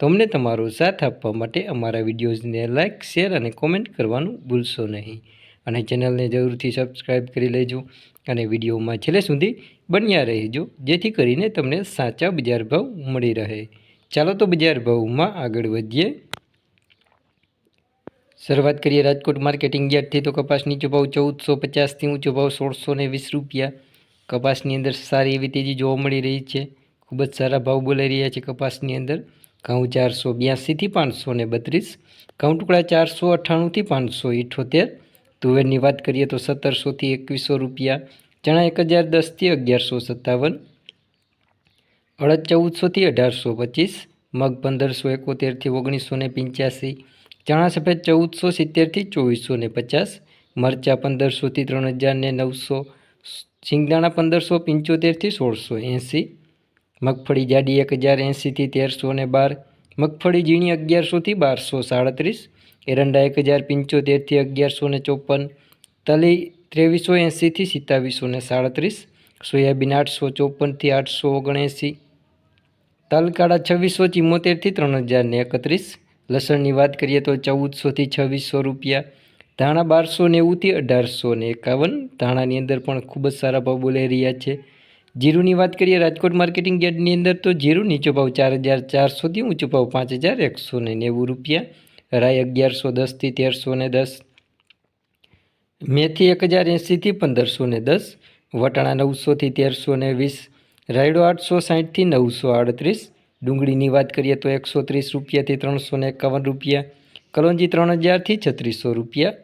તો અમને તમારો સાથ આપવા માટે અમારા વિડીયોઝને લાઇક શેર અને કોમેન્ટ કરવાનું ભૂલશો નહીં. અને ચેનલને જરૂરથી સબસ્ક્રાઈબ કરી લેજો અને વિડીયોમાં છેલ્લે સુધી બન્યા રહેજો, જેથી કરીને તમને સાચા બજાર ભાવ મળી રહે. ચાલો તો બજાર ભાવમાં આગળ વધીએ. શરૂઆત કરીએ રાજકોટ માર્કેટિંગ યાર્ડથી. તો કપાસ નીચો ચૌદસો પચાસથી ઊંચો ભાવ સોળસો ને વીસ રૂપિયા. કપાસની અંદર સારી એવી તેજી જોવા મળી રહી છે. ખૂબ જ સારા ભાવ બોલાઈ રહ્યા છે કપાસની અંદર. ઘઉં ચારસો બ્યાસીથી પાંચસો ને બત્રીસ ઘઉં ટુકડા ચારસો અઠ્ઠાણુંથી પાંચસો ઇઠોતેર. તુવેરની વાત કરીએ તો સત્તરસોથી એકવીસો રૂપિયા, ચણા એક હજાર દસથી અગિયારસો સત્તાવન, અડદ ચૌદસોથી અઢારસો પચીસ, મગ પંદરસો એકોતેરથી ઓગણીસો ને પંચ્યાસી, ચણા સફેદ ચૌદસો સિત્તેરથી ચોવીસો ને પચાસ, મરચાં પંદરસોથી ત્રણ હજાર ને નવસો સિંગદાણા પંદરસો પંચોતેરથી સોળસો એંસી મગફળી જાડી એક હજાર એંસીથી તેરસો ને બાર, મગફળી ઝીણી અગિયારસોથી બારસો સાડત્રીસ, એરંડા એક હજાર પંચોતેરથી અગિયારસો ને ચોપન, તલી ત્રેવીસો એંસીથી સિત્તાવીસો ને સાડત્રીસ, સોયાબીન આઠસો ચોપનથી આઠસો ઓગણએંસી તલકાળા છવ્વીસો ચિમ્મોતેરથી ત્રણ હજાર ને એકત્રીસ, લસણની વાત કરીએ તો ચૌદસોથી છવ્વીસો રૂપિયા, ધાણા બારસો નેવુંથી અઢારસો ને એકાવન, ધાણાની અંદર પણ ખૂબ જ સારા ભાવ બોલાઈ રહ્યા છે. જીરુની વાત કરીએ, રાજકોટ માર્કેટિંગ યાર્ડની અંદર તો જીરું નીચો ભાવ ચાર હજાર ચારસોથી ઊંચો ભાવ પાંચ હજાર એકસો ને નેવું રૂપિયા રાય અગિયારસો દસથી તેરસો ને દસ, મેથી એક હજાર એંસીથી પંદરસો ને દસ, વટાણા નવસોથી તેરસો ને વીસ, રાયડો આઠસો સાહીઠથી નવસો આડત્રીસ, ડુંગળીની વાત કરીએ તો એકસો ત્રીસ રૂપિયાથી ત્રણસો ને એકાવન રૂપિયા, કલોંજી ત્રણ હજારથી છત્રીસો રૂપિયા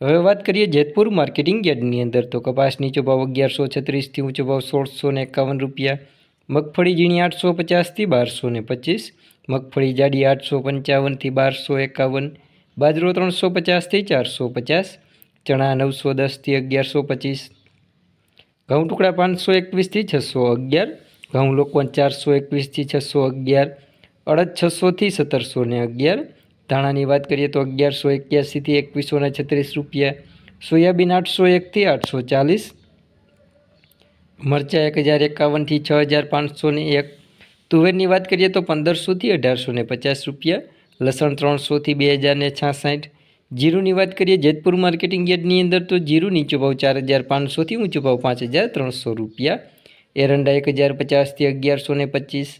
હવે વાત કરીએ જેતપુર માર્કેટિંગ યાર્ડની અંદર તો કપાસની નીચો ભાવ અગિયારસો છત્રીસથી ઊંચો ભાવ સોળસો ને એકાવન રૂપિયા, મગફળી ઝીણી આઠસો પચાસથી બારસો ને પચીસ, મગફળી જાડી આઠસો પંચાવનથી બારસો એકાવન, બાજરો ત્રણસો પચાસથી ચારસો પચાસ, ચણા નવસો દસથી અગિયારસો પચીસ, ઘઉં ટુકડા પાંચસો એકવીસથી છસો અગિયાર, ઘઉં લોકોન ચારસો એકવીસથી છસો અગિયાર, અડદ છસોથી સત્તરસો ને અગિયાર ધાણાની વાત કરીએ તો અગિયારસો એક્યાસીથી એકવીસો ને છત્રીસ રૂપિયા, સોયાબીન આઠસો એકથી આઠસો ચાલીસ, મરચાં એક હજાર એકાવનથી છ હજાર પાંચસો ને એક, તુવેરની વાત કરીએ તો પંદરસોથી અઢારસો ને પચાસ રૂપિયા, લસણ ત્રણસોથી બે હજાર ને છાસઠ, જીરુની વાત કરીએ જેતપુર માર્કેટિંગ યાર્ડની અંદર તો જીરું નીચો ભાવ ચાર હજાર પાંચસોથી ઊંચો ભાવ પાંચ હજાર ત્રણસો રૂપિયા, એરંડા એક હજાર પચાસથી અગિયારસો ને પચીસ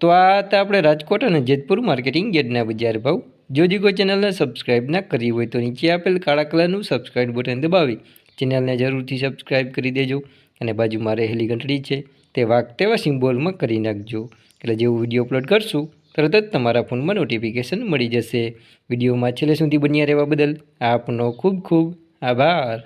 તો આ હતા આપણે રાજકોટ અને જેતપુર માર્કેટિંગ યાર્ડના બજાર ભાવ. જો જીગો ચેનલને સબસ્ક્રાઈબ ના કરી હોય તો નીચે આપેલ કાળા કલરનું સબસ્ક્રાઈબ બટન દબાવી. ચેનલને જરૂરથી સબસ્ક્રાઈબ કરી દેજો અને બાજુમાં રહેલી ઘંટડી છે તે વાઘ તેવા સિમ્બોલમાં કરી નાખજો. એટલે જેવું વીડિયો અપલોડ કરશું, તરત જ તમારા ફોનમાં નોટિફિકેશન મળી જશે. વિડીયોમાં છેલ્લે સુધી બન્યા રહેવા બદલ આપનો ખૂબ ખૂબ આભાર.